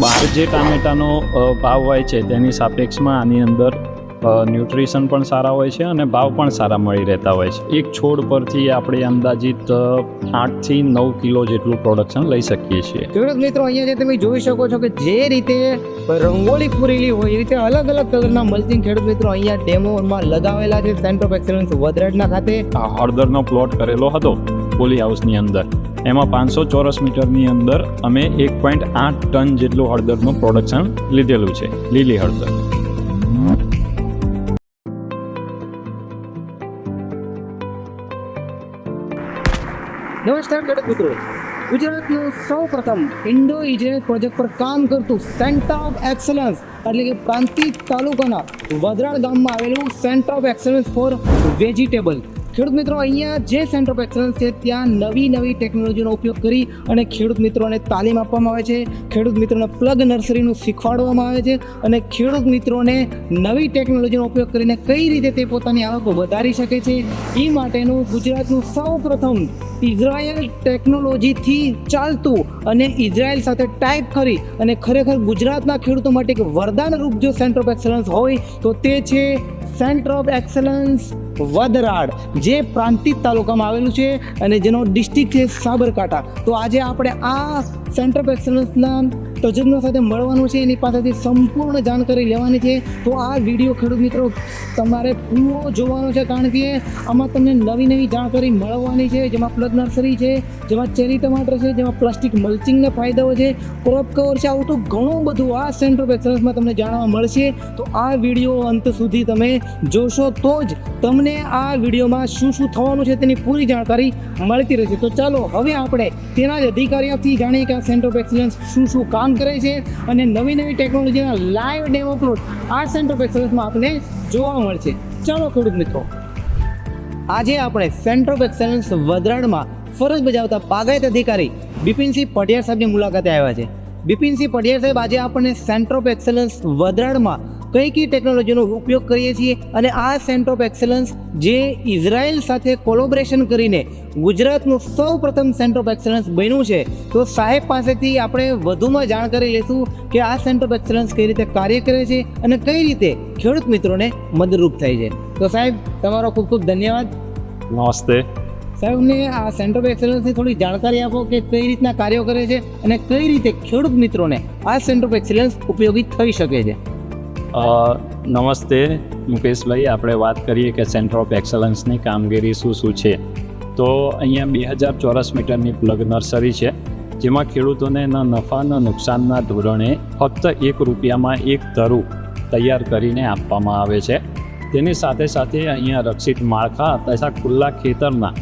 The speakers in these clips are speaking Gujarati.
બહાર જે ટામેટાનો ભાવ હોય છે તેની સાપેક્ષમાં આની અંદર ન્યુટ્રિશન પણ સારા હોય છે અને ભાવ પણ સારા મળી રહેતા હોય છે. એક છોડ પરથી આપણે અંદાજિત આઠથી નવ કિલો જેટલું પ્રોડક્શન લઈ શકીએ છીએ. ખેડૂત મિત્રો અહીંયા જે તમે જોઈ શકો છો કે જે રીતે રંગોળી પૂરેલી હોય એ રીતે અલગ અલગ કલરના મલ્ચિંગ ખેડૂત મિત્રો અહીંયા ડેમોમાં લગાવેલા છે. સેન્ટર ઓફ એક્સલન્સ વદરાજના ખાતે. હળદરનો પ્લોટ કરેલો હતો પોલી હાઉસની અંદર. એમાં પાંચસો ચોરસ મીટરની અંદર અમે એક પોઈન્ટ આઠ ટન જેટલું હળદરનું પ્રોડક્શન લીધેલું છે, લીલી હળદર. નમસ્કાર ખેડૂત મિત્રો. ગુજરાતનું સૌ પ્રથમ ઇન્ડો ઇઝરાયલ પ્રોજેક્ટ પર કામ કરતું સેન્ટર ઓફ એક્સલન્સ એટલે કે પ્રાંતિજ તાલુકાના વદરાળ ગામમાં આવેલું centre of excellence for vegetable ખેડૂત મિત્રો, અહીંયા જે સેન્ટર ઓફ એક્સલન્સ છે, ત્યાં નવી નવી ટેકનોલોજીનો ઉપયોગ કરી અને ખેડૂત મિત્રોને તાલીમ આપવામાં આવે છે. ખેડૂત મિત્રોને પ્લગ નર્સરીનું શીખવાડવામાં આવે છે અને ખેડૂત મિત્રોને નવી ટેકનોલોજીનો ઉપયોગ કરીને કઈ રીતે તે પોતાની આવક વધારી શકે છે એ માટેનું ગુજરાતનું સૌ પ્રથમ ઇઝરાયલ ટેકનોલોજીથી ચાલતું અને ઇઝરાયલ સાથે ટાઈપ કરી અને ખરેખર ગુજરાતના ખેડૂતો માટે એક વરદાન રૂપ જો સેન્ટર ઓફ એક્સલન્સ હોય, તો તે છે સેન્ટર ઓફ એક્સલન્સ વદરાડ જે પ્રાંતિજ તાલુકામાં આવેલું છે અને જેનો ડિસ્ટ્રિક્ટ છે સાબરકાંઠા. તો આજે આપણે આ સેન્ટર ઓફ એક્સલન્સના તજજ્ઞો સાથે મળવાનું છે. એની પાસેથી સંપૂર્ણ જાણકારી લેવાની છે. તો આ વીડિયો ખેડૂત મિત્રો તમારે પૂરો જોવાનો છે. કારણ કે આમાં તમને નવી નવી જાણકારી મળવાની છે. જેમાં પ્લગ નર્સરી છે, જેમાં ચેરી ટમાટર છે, જેમાં પ્લાસ્ટિક મલ્ચિંગના ફાયદાઓ છે ક્રોપ કવર છે, આવું તો ઘણું બધું આ સેન્ટર ઓફ એક્સલન્સમાં તમને જાણવા મળશે. તો આ વીડિયો અંત સુધી તમે જોશો તો જ તમને આ વિડીયોમાં શું શું થવાનું છે તેની પૂરી જાણકારી મળતી રહેશે. તો ચાલો હવે આપણે તેના જ અધિકારીઓથી જાણીએ કે આ સેન્ટર ઓફ એક્સલન્સ શું શું કામ કરે છે અને નવી નવી ટેકનોલોજીના લાઈવ ડેમો પ્લોટ આ સેન્ટર ઓફ એક્સલન્સમાં આપણે જોવા મળશે. ચાલો ખેડૂત મિત્રો, આજે આપણે સેન્ટર ઓફ એક્સલન્સ વદરાડમાં ફરજ બજાવતા પાગાયત અધિકારી બિપિનસિંહ પટિયાર સાહેબની મુલાકાતે આવ્યા છે. બિપિનસિંહ પટિયાર સાહેબ, આજે આપણને સેન્ટર ઓફ એક્સલન્સ વદરાડમાં કઈ કઈ ટેકનોલોજીનો ઉપયોગ કરીએ છીએ અને આ સેન્ટર ઓફ એક્સલન્સ જે ઇઝરાયલ સાથે કોલોબરેશન કરીને ગુજરાતનું સૌ પ્રથમ સેન્ટર ઓફ એક્સલન્સ બન્યું છે તો સાહેબ પાસેથી આપણે વધુમાં જાણકારી લેશું કે આ સેન્ટર ઓફ એક્સલન્સ કઈ રીતે કાર્ય કરે છે અને કઈ રીતે ખેડૂત મિત્રોને મદદરૂપ થાય છે. તો સાહેબ તમારો ખૂબ ખૂબ ધન્યવાદ. નમસ્તે. સાહેબને આ સેન્ટર ઓફ એક્સલન્સની થોડી જાણકારી આપો કે કઈ રીતના કાર્યો કરે છે અને કઈ રીતે ખેડૂત મિત્રોને આ સેન્ટર ઓફ એક્સલન્સ ઉપયોગી થઈ શકે છે. નમસ્તે, મુકેશભાઈ. આપણે વાત કરીએ કે સેન્ટર ઓફ એક્સલન્સની કામગીરી શું શું છે. તો અહીંયા બે હજાર ચોરસ મીટરની પ્લગ નર્સરી છે, જેમાં ખેડૂતોને ન નફા ન નુકસાનના ધોરણે ફક્ત એક રૂપિયામાં એક ધરું તૈયાર કરીને આપવામાં આવે છે. તેની સાથે સાથે અહીંયા રક્ષિત માળખા તથા ખુલ્લા ખેતરના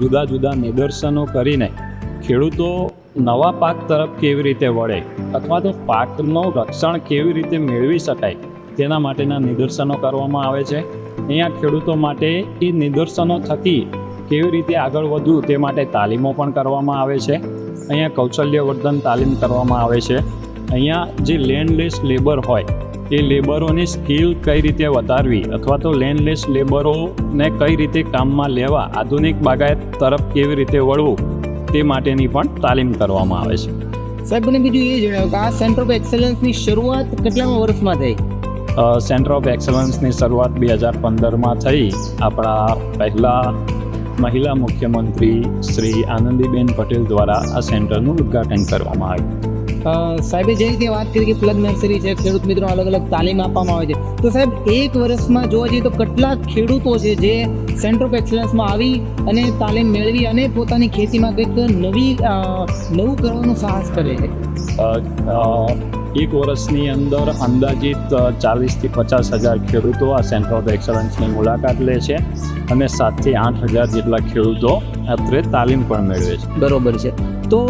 જુદા જુદા નિદર્શનો કરીને ખેડૂતો નવા પાક તરફ કેવી રીતે વળે અથવા તો પાકનું રક્ષણ કેવી રીતે મેળવી શકાય તેના માટેના નિદર્શનો કરવામાં આવે છે. અહીંયા ખેડૂતો માટે એ નિદર્શનો થકી કેવી રીતે આગળ વધવું તે માટે તાલીમો પણ કરવામાં આવે છે. અહીંયા કૌશલ્યવર્ધન તાલીમ કરવામાં આવે છે. અહીંયા જે લેન્ડલેસ લેબર હોય, એ લેબરોની સ્કિલ કઈ રીતે વધારવી અથવા તો લેન્ડલેસ લેબરોને કઈ રીતે કામમાં લેવા, આધુનિક બાગાયત તરફ કેવી રીતે વળવું તે માટેની પણ તાલીમ કરવામાં આવે છે. સાહેબ, મને બીજું એ જણાવ્યું કે આ સેન્ટર ઓફ એક્સલન્સની શરૂઆત કેટલામાં વર્ષમાં થઈ? સેન્ટર ઓફ એક્સલન્સની શરૂઆત બે હજાર પંદરમાં થઈ. આપણા પહેલાં મહિલા મુખ્યમંત્રી શ્રી આનંદીબેન પટેલ દ્વારા આ સેન્ટરનું ઉદ્ઘાટન કરવામાં આવ્યું. સાહેબે જે રીતે વાત કરી કે પ્લગ નર્સરી છે ખેડૂત મિત્રો અલગ અલગ તાલીમ આપવામાં આવે છે. તો સાહેબ એક વર્ષમાં જોવા જઈએ તો કેટલા ખેડૂતો છે જે સેન્ટર ઓફ એક્સલન્સમાં આવી અને તાલીમ મેળવી અને પોતાની ખેતીમાં કંઈક નવી નવું કરવાનું સાહસ કરે છે? એક વર્ષની અંદર અંદાજિત ચાલીસથી પચાસ હજાર ખેડૂતો આ સેન્ટર ઓફ એક્સલન્સની મુલાકાત લે છે અને સાતથી આઠ હજાર જેટલા ખેડૂતો અત્રે તાલીમ પણ મેળવે છે. બરોબર છે. તો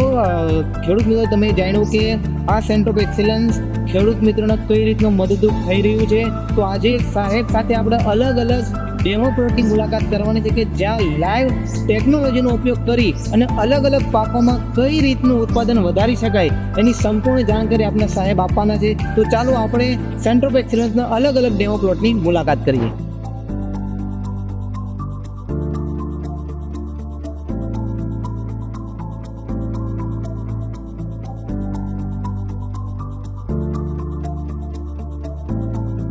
ખેડૂત મિત્રો, તમે જાણ્યું કે આ સેન્ટર ઓફ એક્સલન્સ ખેડૂત મિત્રોને કઈ રીતનું મદદરૂપ થઈ રહ્યું છે? તો આજે સાહેબ સાથે આપણે અલગ અલગ ડેમો પ્લોટની મુલાકાત કરવાની છે કે જ્યાં લાઈવ ટેકનોલોજીનો ઉપયોગ કરી અને અલગ અલગ પાકોમાં કઈ રીતનું ઉત્પાદન વધારી શકાય એની સંપૂર્ણ જાણકારી આપણે સાહેબ આપવાના છે. તો ચાલો આપણે સેન્ટર ઓફ એક્સલન્સના અલગ અલગ ડેમો પ્લોટની મુલાકાત કરીએ.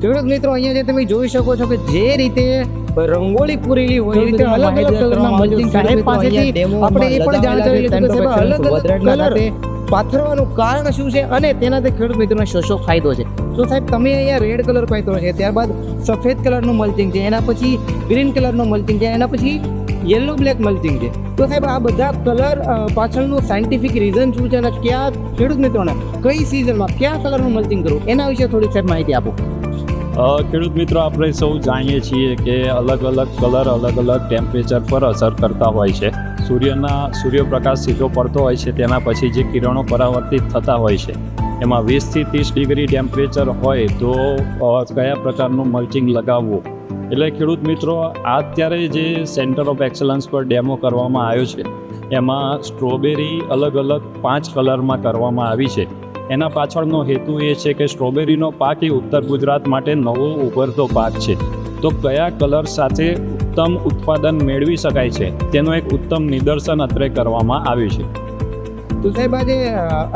ખેડૂત મિત્રો અહીંયા જે તમે જોઈ શકો છો કે જે રીતે રંગોળી પૂરેલી હોય એ રીતે અલગ અલગ કલરના મલ્ચિંગ સાહેબ પાસેથી આપણે એ પણ જાણકારી લીધું કે સાહેબ અલગ અલગ કલર પાથરવાનું કારણ શું છે અને તેનાથી ખેડૂત મિત્રોને શું શું ફાયદો છે. તો સાહેબ તમે અહીંયા રેડ કલર પાથરો છે ત્યારબાદ સફેદ કલરનું મલ્ચિંગ છે એના પછી ગ્રીન કલરનું મલ્ચિંગ છે એના પછી યલો બ્લેક મલ્ચિંગ છે. તો સાહેબ આ બધા કલર પાછળનું સાયન્ટિફિક રીઝન શું છે અને કયા ખેડૂત મિત્રોને કઈ સિઝનમાં કયા કલરનું મલ્ચિંગ કરવું એના વિશે થોડી સાહેબ માહિતી આપો. ખેડૂત મિત્રો, આપણે સૌ જાણીએ છીએ કે અલગ અલગ કલર, અલગ અલગ ટેમ્પરેચર પર અસર કરતા હોય છે. સૂર્યના સૂર્યપ્રકાશ સીધો પડતો હોય છે, તેના પછી જે કિરણો પરાવર્તિત થતા હોય છે. એમાં વીસથી ત્રીસ ડિગ્રી ટેમ્પરેચર હોય તો કયા પ્રકારનું મલ્ચિંગ લગાવવું? એટલે ખેડૂત મિત્રો અત્યારે જે સેન્ટર ઓફ એક્સલન્સ પર ડેમો કરવામાં આવ્યો છે, એમાં સ્ટ્રોબેરી અલગ અલગ પાંચ કલરમાં કરવામાં આવી છે. એના પાછળનો હેતુ એ છે કે સ્ટ્રોબેરીનો પાક એ ઉત્તર ગુજરાત માટે નવો ઉભરતો પાક છે. તો કયા કલર સાથે ઉત્તમ ઉત્પાદન મેળવી શકાય છે? તેનું એક ઉત્તમ નિદર્શન અત્રે કરવામાં આવ્યું છે. તો સાહેબ, આજે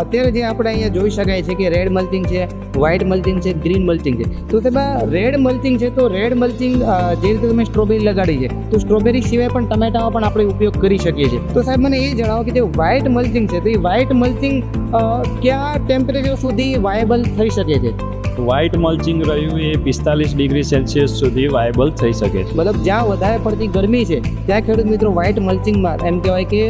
અત્યારે જે આપણે અહીંયા જોઈ શકાય છે કે રેડ મલ્ચિંગ છે, વ્હાઇટ મલ્ચિંગ છે, ગ્રીન મલ્ચિંગ છે. તો સાહેબ, આ રેડ મલ્ચિંગ છે તો રેડ મલ્ચિંગ જે રીતે તમે સ્ટ્રોબેરી લગાડી છે, તો સ્ટ્રોબેરી સિવાય પણ ટમેટામાં પણ આપણે ઉપયોગ કરી શકીએ છીએ. તો સાહેબ, મને એ જણાવો કે જે વ્હાઇટ મલ્ચિંગ છે, તો એ વ્હાઇટ મલ્ચિંગ કયા ટેમ્પરેચર સુધી વાયેબલ થઈ શકે છે? વ્હાઇટ મલ્ચિંગ રહ્યું એ પિસ્તાલીસ ડિગ્રી સેલ્સિયસ સુધી વાયેબલ થઈ શકે છે. મતલબ જ્યાં વધારે પડતી ગરમી છે, ત્યાં ખેડૂત મિત્રો વ્હાઇટ મલ્ચિંગમાં એમ કહેવાય કે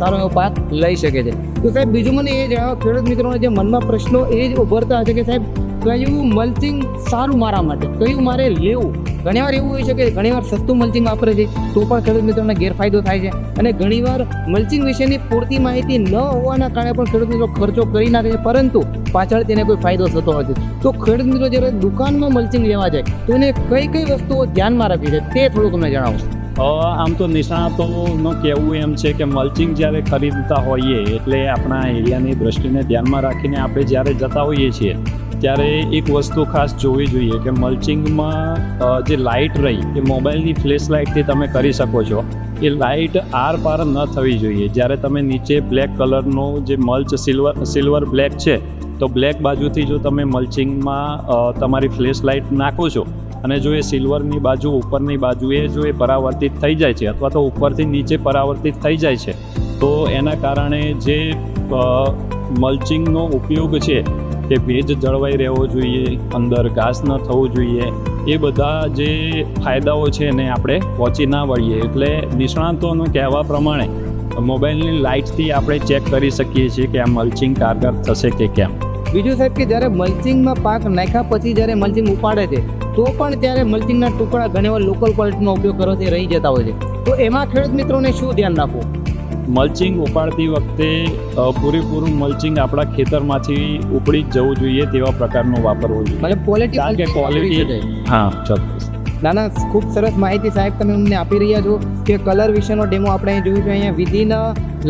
સારો એવો પાક લઈ શકે છે. તો સાહેબ બીજું મને એ જણાવો, ખેડૂત મિત્રોના જે મનમાં પ્રશ્નો એ જ ઉભરતા હશે કે સાહેબ, કયું મલ્ચિંગ સારું મારા માટે? કયું મારે લેવું? ઘણીવાર એવું હોય છે કે ઘણીવાર સસ્તું મલ્ચિંગ વાપરે છે, તો પણ ખેડૂત મિત્રોને ગેરફાયદો થાય છે. અને ઘણીવાર મલ્ચિંગ વિશેની પૂરતી માહિતી ન હોવાના કારણે પણ ખેડૂત મિત્રો ખર્ચો કરી નાખે છે, પરંતુ પાછળ તેને કોઈ ફાયદો થતો નથી તો ખેડૂત મિત્રો જ્યારે દુકાનમાં મલ્ચિંગ લેવા જાય, તો એને કઈ કઈ વસ્તુઓ ધ્યાનમાં રાખવી છે, તે થોડું તમને જણાવો. આમ તો નિષ્ણાતોનું કહેવું એમ છે કે મલ્ચિંગ જ્યારે ખરીદતા હોઈએ, એટલે આપણા એરિયાની દ્રષ્ટિને ધ્યાનમાં રાખીને આપણે જ્યારે જતા હોઈએ છીએ ત્યારે એક વસ્તુ ખાસ જોવી જોઈએ કે મલ્ચિંગમાં જે લાઇટ રહી, એ મોબાઈલની ફ્લેશ લાઇટથી તમે કરી શકો છો. એ લાઇટ આર પાર ન થવી જોઈએ. જ્યારે તમે નીચે બ્લેક કલરનો જે મલ્ચ સિલ્વર સિલ્વર બ્લેક છે, તો બ્લેક બાજુથી જો તમે મલ્ચિંગમાં તમારી ફ્લેશ લાઇટ નાખો છો, અને જો એ સિલ્વરની બાજુ, ઉપરની બાજુએ જો એ પરાવર્તિત થઈ જાય છે, અથવા તો ઉપરથી નીચે પરાવર્તિત થઈ જાય છે, તો એના કારણે જે મલ્ચિંગનો ઉપયોગ છે કે ભેજ જળવાઈ રહેવો જોઈએ, અંદર ઘાસ ન થવું જોઈએ, એ બધા જે ફાયદાઓ છે એને આપણે પહોંચી ના વળીએ. એટલે નિષ્ણાતોનું કહેવા પ્રમાણે, મોબાઈલની લાઇટથી આપણે ચેક કરી શકીએ છીએ કે આ મલ્ચિંગ કારગર થશે કે કેમ. બીજું સાહેબ કે જ્યારે મલ્ચિંગમાં પાક નાખ્યા પછી જ્યારે મલ્ચિંગ ઉપાડે છે, તો પણ ત્યારે મલ્ચિંગના ટુકડા ઘણીવાર લોકલ ક્વોલિટીનો ઉપયોગ કરવાથી રહી જતા હોય છે. તો એમાં ખેડૂત મિત્રોને શું ધ્યાન રાખવું? મલ્ચિંગ ઉપાડતી વખતે પૂરેપૂરું મલ્ચિંગ આપણા ખેતરમાંથી ઉપડી જ જવું જોઈએ તેવા પ્રકારનું વાપરવું જોઈએ કારણ કે ક્વોલિટી હા ચોક્કસ. ના ના ખૂબ સરસ માહિતી સાહેબ તમે અમને આપી રહ્યા છો કે કલર વિશેનો ડેમો આપણે અહીં જોયું છે. અહીંયા વિધિન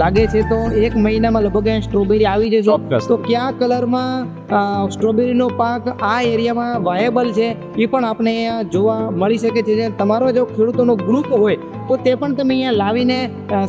લાગે છે તો એક મહિનામાં લગભગ અહીંયા સ્ટ્રોબેરી આવી જશે. તો કયા કલરમાં સ્ટ્રોબેરીનો પાક આ એરિયામાં વાયેબલ છે એ પણ આપણે અહીંયા જોવા મળી શકે છે. તમારો જો ખેડૂતોનો ગ્રુપ હોય તો તે પણ તમે અહીંયા લાવીને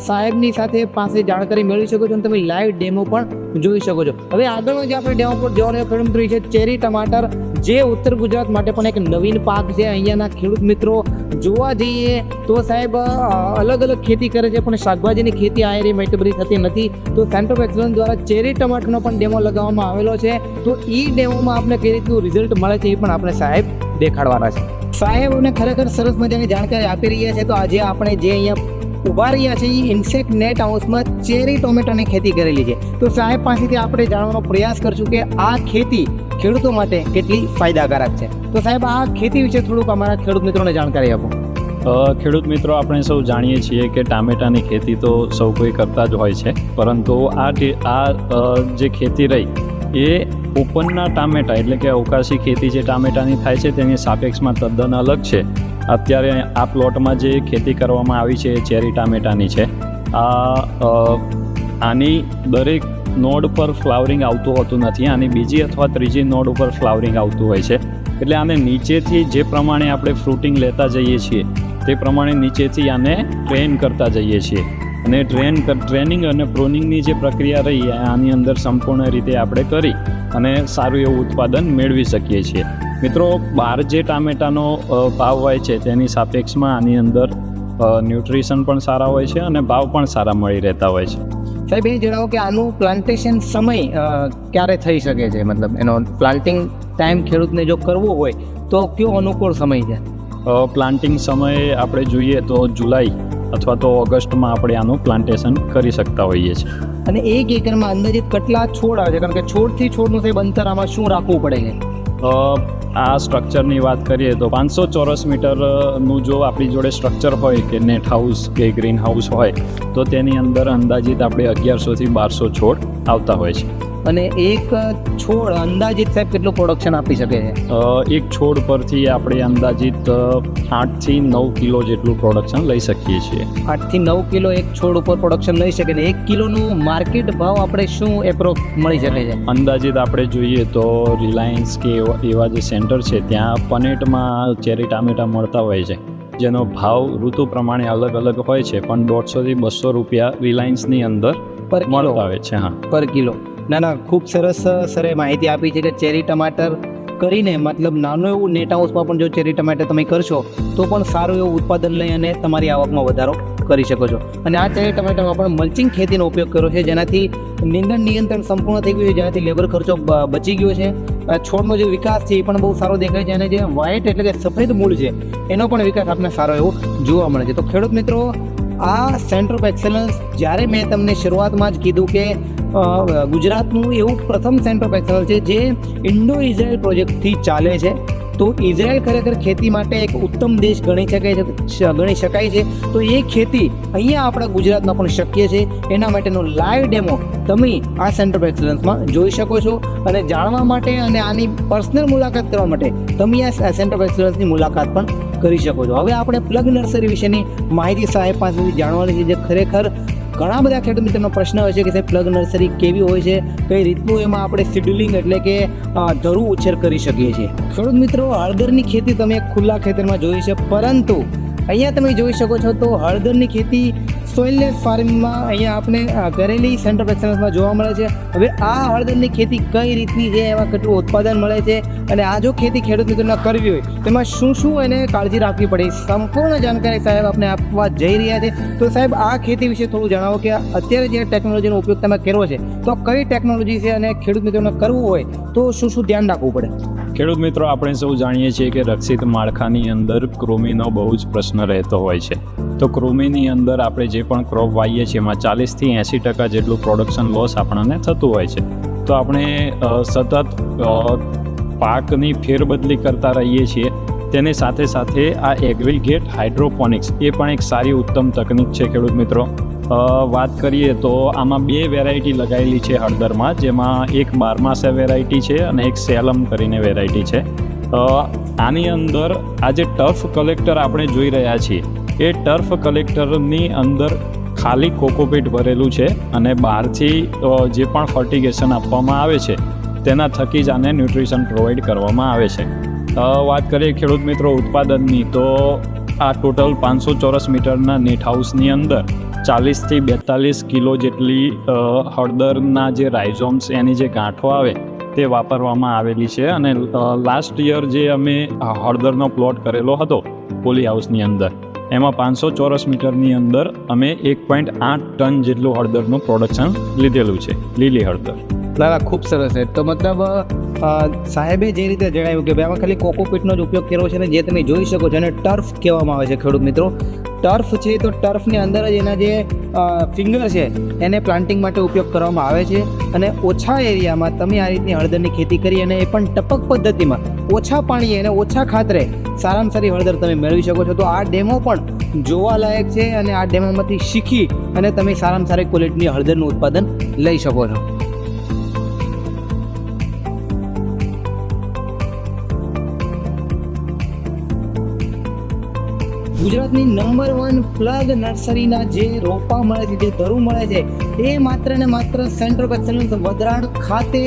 સાહેબની સાથે પાસે જાણકારી મેળવી શકો છો અને તમે લાઈવ ડેમો પણ જોઈ શકો છો. હવે આગળનો જે આપણે ડેમો પર જવાનો ખેડૂત છે ચેરી ટમાટર જે ઉત્તર ગુજરાત માટે પણ એક નવીન પાક છે અહીંયાના ખેડૂત મિત્રો. જોવા જઈએ તો સાહેબ અલગ અલગ ખેતી કરે છે, પણ શાકભાજીની ખેતી આ એરિયામાં એટલી થતી નથી. તો સેન્ટર ઓફ એક્સલન્સ દ્વારા ચેરી ટમાટરનો પણ ડેમો લગાવવામાં આવેલો છે. તો એ ડેમોમાં આપણે કઈ રીતનું રિઝલ્ટ મળે છે એ પણ આપણે સાહેબ દેખાડવાના છે. સાહેબ અમને ખરેખર સરસ મજાની જાણકારી આપી રહ્યા છે. તો આજે આપણે જે અહીંયા ઊભા રહ્યા છે. એ ઇન્સેક્ટ નેટ હાઉસમાં ચેરી ટોમેટોની ખેતી કરેલી છે. તો સાહેબ પાસેથી આપણે જાણવાનો પ્રયાસ કરશું કે આ ખેતી ખેડૂતો માટે કેટલી ફાયદાકારક છે. તો સાહેબ, આ ખેતી વિશે થોડુંક અમારા ખેડૂત મિત્રોને જાણકારી આપો. ખેડૂત મિત્રો, આપણે સૌ જાણીએ છીએ કે ટામેટાની ખેતી તો સૌ કોઈ કરતા જ હોય છે. પરંતુ આ આ જે ખેતી રહી, એ ઓપનના ટામેટા, એટલે કે અવકાશી ખેતી જે ટામેટાની થાય છે તેની સાપેક્ષમાં તદ્દન અલગ છે. અત્યારે આ પ્લોટમાં જે ખેતી કરવામાં આવી છે એ ચેરી ટામેટાની છે. આ આની દરેક નોડ પર ફ્લાવરિંગ આવતું હોતું નથી, આની બીજી અથવા ત્રીજી નોડ ઉપર ફ્લાવરિંગ આવતું હોય છે. એટલે આને નીચેથી જે પ્રમાણે આપણે ફ્રૂટિંગ લેતા જઈએ છીએ, તે પ્રમાણે નીચેથી આને ટ્રેન કરતા જઈએ છીએ. અને ટ્રેન ટ્રેનિંગ અને પ્રોનિંગની જે પ્રક્રિયા રહી, આની અંદર સંપૂર્ણ રીતે આપણે કરી અને સારું એવું ઉત્પાદન મેળવી શકીએ છીએ. મિત્રો બહાર જે ટામેટાનો ભાવ હોય છે તેની સાપેક્ષમાં આની અંદર ન્યુટ્રિશન પણ સારા હોય છે અને ભાવ પણ સારા મળી રહેતા હોય છે. સાહેબ એ જણાવો કે આનું પ્લાન્ટેશન સમય ક્યારે થઈ શકે છે? મતલબ એનો પ્લાન્ટિંગ ટાઈમ ખેડૂતને જો કરવો હોય તો કયો અનુકૂળ સમય છે? પ્લાન્ટિંગ સમયે આપણે જોઈએ તો જુલાઈ અથવા તો ઓગસ્ટમાં આપણે આનું પ્લાન્ટેશન કરી શકતા હોઈએ છીએ. અને એક એકરમાં અંદાજિત કેટલા છોડ આવે છે? કારણ કે છોડથી છોડનું સાહેબ અંતર આમાં શું રાખવું પડે છે? આ સ્ટ્રક્ચરની વાત કરીએ તો પાંચસો ચોરસ મીટરનું જો આપણી જોડે સ્ટ્રક્ચર હોય કે નેટ હાઉસ કે ગ્રીન હાઉસ હોય, તો તેની અંદર અંદાજિત આપણે અગિયારસોથી બારસો છોડ આવતા હોય છે. અને એક છોડ અંદાજિત સાહેબ કેટલું પ્રોડક્શન આપી શકે છે? એક છોડ પરથી આપણે અંદાજિત આઠથી નવ કિલો જેટલું પ્રોડક્શન લઈ શકીએ છીએ. આઠથી નવ કિલો એક છોડ ઉપર પ્રોડક્શન લઈ શકે ને એક કિલોનું માર્કેટ ભાવ આપણે શું એપ્રોક્સ મળી શકે છે? અંદાજિત આપણે જોઈએ તો રિલાયન્સ કે એવા જે સેન્ટર છે ત્યાં પનેટમાં ચેરી ટામેટા મળતા હોય છે. જેનો ભાવ ઋતુ પ્રમાણે અલગ અલગ હોય છે પણ દોઢસોથી બસો રૂપિયા રિલાયન્સની અંદર પર મળતા આવે છે હા. પર કિલો. ના ના, ખૂબ સરસ સરે માહિતી આપી છે કે ચેરી ટમાટર કરીને, મતલબ નાનું એવું નેટ હાઉસમાં પણ જો ચેરી ટમાટર તમે કરશો, તો પણ સારું એવું ઉત્પાદન લઈ અને તમારી આવકમાં વધારો કરી શકો છો. અને આ ચેરી ટમાટરમાં પણ મલ્ચિંગ ખેતીનો ઉપયોગ કર્યો છે, જેનાથી નિંદણ નિયંત્રણ સંપૂર્ણ થઈ ગયું છે, જેનાથી લેબર ખર્ચો બચી ગયો છે. છોડનો જે વિકાસ છે, એ પણ બહુ સારો દેખાય છે, અને જે વ્હાઇટ એટલે કે સફેદ મૂળ છે, એનો પણ વિકાસ આપને સારો એવો જોવા મળે છે. તો ખેડૂત મિત્રો, આ સેન્ટર ઓફ એક્સલન્સ જ્યારે મેં તમને શરૂઆતમાં જ કીધું કે ગુજરાતનું એવું પ્રથમ સેન્ટર ઓફ એક્સલન્સ છે જે ઇન્ડો ઇઝરાયલ પ્રોજેક્ટથી ચાલે છે. તો ઇઝરાયલ ખરેખર ખેતી માટે એક ઉત્તમ દેશ ગણી શકાય છે ગણી શકાય છે. તો એ ખેતી અહીંયા આપણા ગુજરાતમાં પણ શક્ય છે. એના માટેનો લાઈવ ડેમો તમે આ સેન્ટર ઓફ એક્સલન્સમાં જોઈ શકો છો. અને જાણવા માટે અને આની પર્સનલ મુલાકાત કરવા માટે તમે આ સેન્ટર ઓફ એક્સલન્સની મુલાકાત પણ કરી શકો છો. હવે આપણે પ્લગ નર્સરી વિશેની માહિતી સાહેબ પાસેથી જાણવાની છે જે ખરેખર ઘણા બધા ખેડૂત મિત્રોનો પ્રશ્ન હોય છે કે સાહેબ પ્લગ નર્સરી કેવી હોય છે, કઈ રીતનું એમાં આપણે શિડ્યુલિંગ એટલે કે ધરું ઉછેર કરી શકીએ છીએ? ખેડૂત મિત્રો, હળદરની ખેતી તમે ખુલ્લા ખેતરમાં જોઈ છે, પરંતુ અહીંયા તમે જોઈ શકો છો તો હળદરની ખેતી સોઇલલેસ ફાર્મિંગમાં અહીંયા આપણે ઘરેલી સેન્ટર એક્સલન્સમાં જોવા મળે છે. હવે આ હળદરની ખેતી કઈ રીતની છે? એમાં કેટલું ઉત્પાદન મળે છે? અને આ જો ખેતી ખેડૂત મિત્રોને કરવી હોય તેમાં શું શું એને કાળજી રાખવી પડે? સંપૂર્ણ જાણકારી સાહેબ આપણે આપવા જઈ રહ્યા છે. તો સાહેબ, આ ખેતી વિશે થોડું જણાવો કે અત્યારે જે ટેકનોલોજીનો ઉપયોગ તમે કર્યો છે, તો કઈ ટેકનોલોજી છે અને ખેડૂત મિત્રોને કરવું હોય, તો શું શું ધ્યાન રાખવું પડે? ખેડૂત મિત્રો, આપણે સૌ જાણીએ છીએ કે રક્ષિત માળખાની અંદર કૃમિનો બહુ જ પ્રશ્ન રહેતો હોય છે. તો કૃમિની અંદર આપણે જે પણ ક્રોપ વાવીએ છીએ, એમાં ચાલીસથી એંસી ટકા જેટલું પ્રોડક્શન લોસ આપણને થતું હોય છે. તો આપણે સતત પાકની ફેરબદલી કરતા રહીએ છીએ. તેની સાથે સાથે આ એગ્રીગેટ હાઇડ્રોપોનિક્સ એ પણ એક સારી ઉત્તમ તકનિક છે ખેડૂત મિત્રો. વાત કરીએ તો આમાં બે વેરાયટી લગાવેલી છે હળદરમાં, જેમાં એક બારમાસા વેરાયટી છે અને એક સેલમ કરીને વેરાયટી છે. આની અંદર આ જે ટર્ફ કલેક્ટર આપણે જોઈ રહ્યા છીએ, એ ટર્ફ કલેક્ટરની અંદર ખાલી કોકોપીટ ભરેલું છે અને બહારથી જે પણ ફર્ટિગેશન આપવામાં આવે છે, તેના થકી જ આને ન્યુટ્રિશન પ્રોવાઈડ કરવામાં આવે છે. વાત કરીએ ખેડૂત મિત્રો ઉત્પાદનની, તો આ ટોટલ પાંચસો ચોરસ મીટરના નેટ હાઉસની અંદર ચાલીસથી બેતાલીસ કિલો જેટલી હળદરના જે રાઇઝોમ્સ એની જે ગાંઠો આવે તે વાપરવામાં આવેલી છે. અને લાસ્ટ યર જે અમે હળદરનો પ્લોટ કરેલો હતો પોલી હાઉસની અંદર, એમાં પાંચસો ચોરસ મીટરની અંદર અમે એક પોઈન્ટ આઠ ટન જેટલું હળદરનું પ્રોડક્શન લીધેલું છે, લીલી હળદર. ના ખૂબ સરસ છે. તો મતલબ સાહેબે જે રીતે જણાવ્યું કે ભાઈ આમાં ખાલી કોકોપીટનો જ ઉપયોગ કર્યો છે ને, જે તમે જોઈ શકો છો એને ટર્ફ કહેવામાં આવે છે ખેડૂત મિત્રો. ટર્ફ છે, તો ટર્ફની અંદર જ એના જે ફિંગર છે, એને પ્લાન્ટિંગ માટે ઉપયોગ કરવામાં આવે છે. અને ઓછા એરિયામાં તમે આ રીતની હળદરની ખેતી કરી અને એ પણ ટપક પદ્ધતિમાં ઓછા પાણીએ અને ઓછા ખાતરે સારામાં સારી હળદર તમે મેળવી શકો છો. તો આ ડેમો પણ જોવાલાયક છે અને આ ડેમોમાંથી શીખી અને તમે સારામાં સારી ક્વોલિટીની હળદરનું ઉત્પાદન લઈ શકો છો. ગુજરાતની નંબર વન પ્લગ નર્સરીના જે રોપા મળે છે, જે ધરું મળે છે, એ માત્ર ને માત્ર સેન્ટર ઓફ એક્સલન્સ વદરાડ ખાતે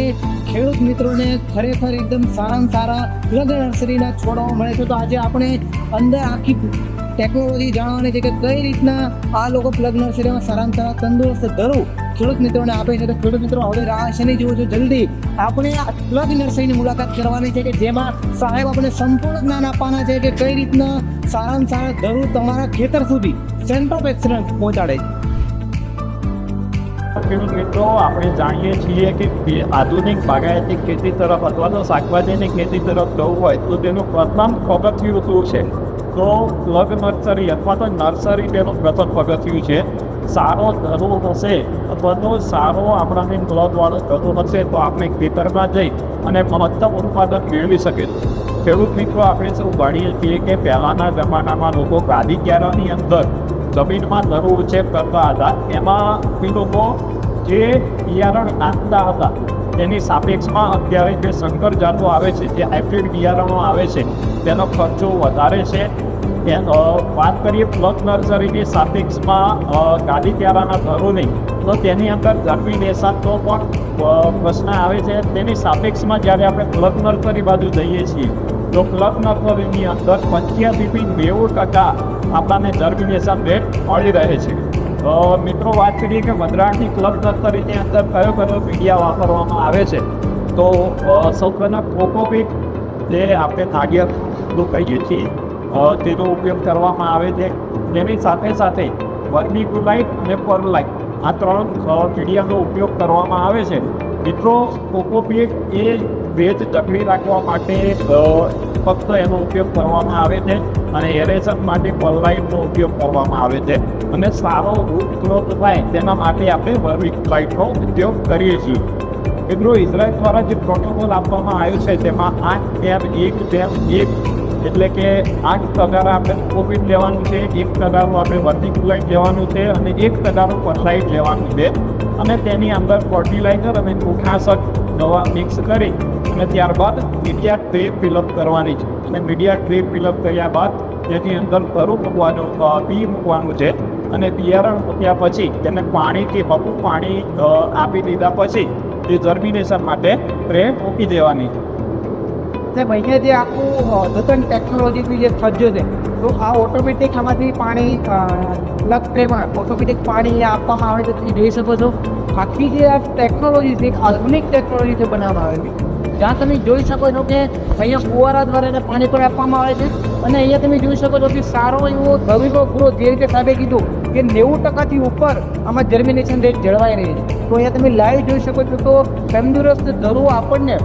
ખેડૂત મિત્રોને ખરેખર એકદમ સારામાં સારા પ્લગ નર્સરીના છોડવા મળે છે. તો આજે આપણે અંદર આખી ટેકનોલોજી જાણવાની છે કે કઈ રીતના આ લોકો પ્લગ નર્સરીમાં સારામાં સારા તંદુરસ્ત, ધરું, ખેડૂત મિત્રોને આપે છે. તો ખેડૂત મિત્રો, હવે રાહ શેની જુઓ છો જલ્દી. આપણે આ પ્લગ નર્સરીની મુલાકાત કરવાની છે કે જેમાં સાહેબ આપણે સંપૂર્ણ જ્ઞાન આપવાના છે કે કઈ રીતના સારામાં સારા ધરું તમારા ખેતર સુધી સેન્ટર ઓફ એક્સલન્સ પહોંચાડે છે. ખેડૂત મિત્રો, આપણે જાણીએ છીએ કે આધુનિક બાગાયતી ખેતી તરફ અથવા તો શાકભાજીની ખેતી તરફ જવું હોય તો તેનું પ્રથમ પગથિયું શું છે? તો પ્લગ નર્સરી અથવા તો નર્સરી તેનું પ્રથમ પગથિયું છે. સારો ધરું હશે. તો સારો આપણાને પ્લગવાળો ધરું હશે તો આપણે ખેતરમાં જઈ અને મહત્તમ ઉત્પાદન મેળવી શકે ખેડૂત મિત્રો, આપણે સૌ જાણીએ છીએ કે પહેલાંના જમાનામાં લોકો ગાદી ક્યારાની અંદર જમીનમાં ધરું ઉછેર કરતા હતા. એમાં એ લોકો જે બિયારણ નાખતા હતા તેની સાપેક્ષમાં અત્યારે જે સંકર જાતો આવે છે જે હાઇબ્રિડ બિયારણો આવે છે તેનો ખર્ચો વધારે છે. વાત કરીએ પ્લગ નર્સરીની સાપેક્ષમાં ગાદી ત્યારાના ધરોની તો તેની અંદર જર્મિનેશનનો પણ અ, પ્રશ્ન આવે છે. તેની સાપેક્ષમાં જ્યારે આપણે પ્લગ નર્સરી બાજુ જઈએ છીએ તો પ્લગ નર્સરીની અંદર પંચ્યાસીથી નેવું ટકા આપણને જર્મિનેશન રેટ મળી રહે છે. મિત્રો વાત કરીએ કે વદરાણની ક્લબ નર્સરીની અંદર કયો કયો મીડિયા વાપરવામાં આવે છે? તો સૌ પહેલાં કોકોપીટ જે આપણે નાળિયેરનું કહીએ છીએ તેનો ઉપયોગ કરવામાં આવે છે. તેની સાથે સાથે વર્મિક્યુલાઇટ અને પરલાઇટ આ ત્રણ મીડિયાનો ઉપયોગ કરવામાં આવે છે. મિત્રો કોકોપીટ એ ભેજ ચકડી રાખવા માટે ફક્ત એનો ઉપયોગ કરવામાં આવે છે અને એરેશન માટે પરલાઇટનો ઉપયોગ કરવામાં આવે છે. અને સારો રૂટ ગ્રોથ થાય તેના માટે આપણે વર્મિક્યુલાઇટનો ઉપયોગ કરીએ છીએ. મિત્રો, ઇઝરાયલ દ્વારા જે પ્રોટોકોલ આપવામાં આવ્યો છે, તેમાં આઠ ટેબ, એક ટેબ, એક એટલે કે આઠ તગારા આપણે કોવિડ લેવાનું છે, એક તગારું આપણે વર્ટિક્યુલાઇટ લેવાનું છે અને એક તગારું પરલાઇટ લેવાનું છે. અને તેની અંદર ફર્ટિલાઇઝર અને કુખાસક દવા મિક્સ કરી અને ત્યારબાદ મીડિયા ટ્રે ફિલઅપ કરવાની છે. અને મીડિયા ટ્રે ફિલઅપ કર્યા બાદ તેની અંદર તરુ મૂકવાનું પી મૂકવાનું છે. અને બિયારણ મૂક્યા પછી તેને પાણીથી બપુ પાણી આપી દીધા પછી એ જર્મિનેશન માટે ટ્રે મૂકી દેવાની. સાહેબ, અહીંયા જે આખું અદ્યતન ટેકનોલોજીથી જે સજ્જ છે, તો આ ઓટોમેટિક આમાંથી પાણી પ્લગ ટ્રેમાં ઓટોમેટિક પાણી આપવામાં આવે છે, તમે જોઈ શકો છો. આખી જે આ ટેકનોલોજી છે, એક આધુનિક ટેકનોલોજીથી બનાવવામાં આવે છે. જ્યાં તમે જોઈ શકો છો કે અહીંયા ફુવારા દ્વારા એને પાણી પણ આપવામાં આવે છે. અને અહીંયા તમે જોઈ શકો છો કે સારો એવો ધવીનો ગ્રોથ જે રીતે સાહેબે કીધું કે નેવું ટકાથી ઉપર આમાં જર્મિનેશન રેટ જળવાઈ રહી છે. તો અહીંયા તમે લાઈવ જોઈ શકો છો તો તંદુરસ્ત ધરું આપણને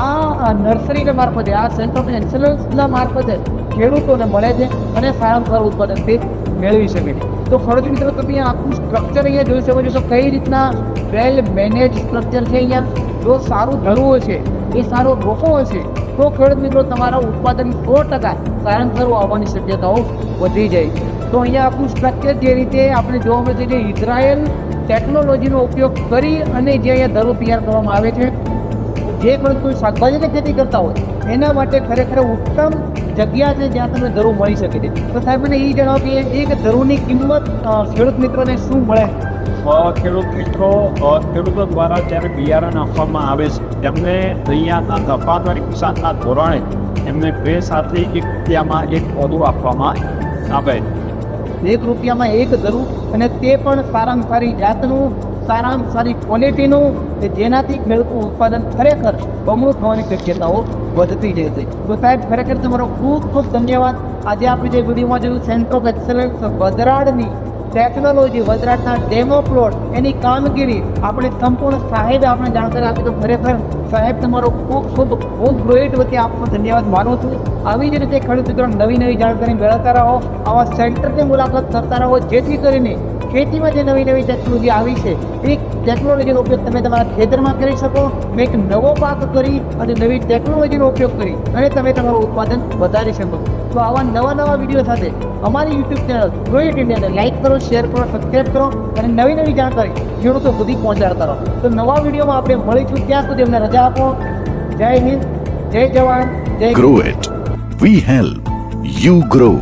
આ નર્સરીના મારફતે, આ સેન્ટર ઓફ એક્સલન્સના મારફતે ખેડૂતોને મળે છે અને સારામાં સારું ઉત્પાદન તે મેળવી શકે છે. તો ખેડૂત મિત્રો, તમે આખું સ્ટ્રક્ચર અહીંયા જોઈ શકો છો. કઈ રીતના વેલ મેનેજ સ્ટ્રક્ચર છે અહીંયા? જો સારું ધરવું છે, એ સારો રોપો હશે તો ખેડૂત મિત્રો, તમારા ઉત્પાદન સો ટકા સારામાં સારું આવવાની શક્યતાઓ વધી જાય તો અહીંયા આખું સ્ટ્રક્ચર જે રીતે આપણે જોવા મળે છે કે ઇઝરાયલ ટેકનોલોજીનો ઉપયોગ કરી અને જે અહીંયા ધરો તૈયાર કરવામાં આવે છે જે પણ કોઈ શાકભાજીની ખેતી કરતા હોય એના માટે ખરેખર ઉત્તમ જગ્યા છે જ્યાં તમને ધરું મળી શકે છે. તો સાહેબ મને એ જણાવો કે એક ધરુની કિંમત ખેડૂત મિત્રોને શું મળે? ખેડૂત મિત્રો ખેડૂતો દ્વારા જ્યારે બિયારણ આપવામાં આવે છે તેમને અહીંયાના ધપાધરી કિસાનના ધોરણે એમને બે સાથે એક રૂપિયામાં એક પદું આપવામાં આવે. એક રૂપિયામાં એક ધરું અને તે પણ સારામાં સારી જાતનું સારામાં સારી ક્વોલિટીનું કે જેનાથી ખેડૂતનું ઉત્પાદન ખરેખર બમણું થવાની શક્યતાઓ વધતી જશે તો સાહેબ, ખરેખર તમારો ખૂબ ખૂબ ધન્યવાદ. આજે આપણે જે વિડીયોમાં જોયું સેન્ટર ઓફ એક્સલન્સ વજરાડની ટેકનોલોજી વજરાટના ડેમો પ્લોટ એની કામગીરી, આપણે સંપૂર્ણ સાહેબ આપણે જાણકારી આપી તો ખરેખર સાહેબ, તમારો ખૂબ ખૂબ ખૂબ ગ્રેટ વચ્ચે આપનો ધન્યવાદ માનું છું. આવી જ રીતે ખેડૂત નવી નવી જાણકારી મેળવતા રહો. આવા સેન્ટરની મુલાકાત કરતા રહો. જેથી કરીને ખેતીમાં જે નવી નવી ટેકનોલોજી આવી છે એ ટેકનોલોજીનો ઉપયોગ તમે તમારા ખેતરમાં કરી શકો, એક નવો પાક કરી અને નવી ટેકનોલોજીનો ઉપયોગ કરી અને તમે તમારું ઉત્પાદન વધારી શકો. તો આવા નવા નવા વીડિયો સાથે અમારી યુટ્યુબ ચેનલ ગ્રોઇટ ઇન્ડિયાને લાઇક કરો શેર કરો સબસ્ક્રાઈબ કરો અને નવી નવી જાણકારી ખેડૂતો સુધી પહોંચાડતા રહો. તો નવા વિડીયોમાં આપણે મળીશું ત્યાં સુધી અમને રજા આપો. જય હિન્દ, જય જવાન, જય grow it we help you grow.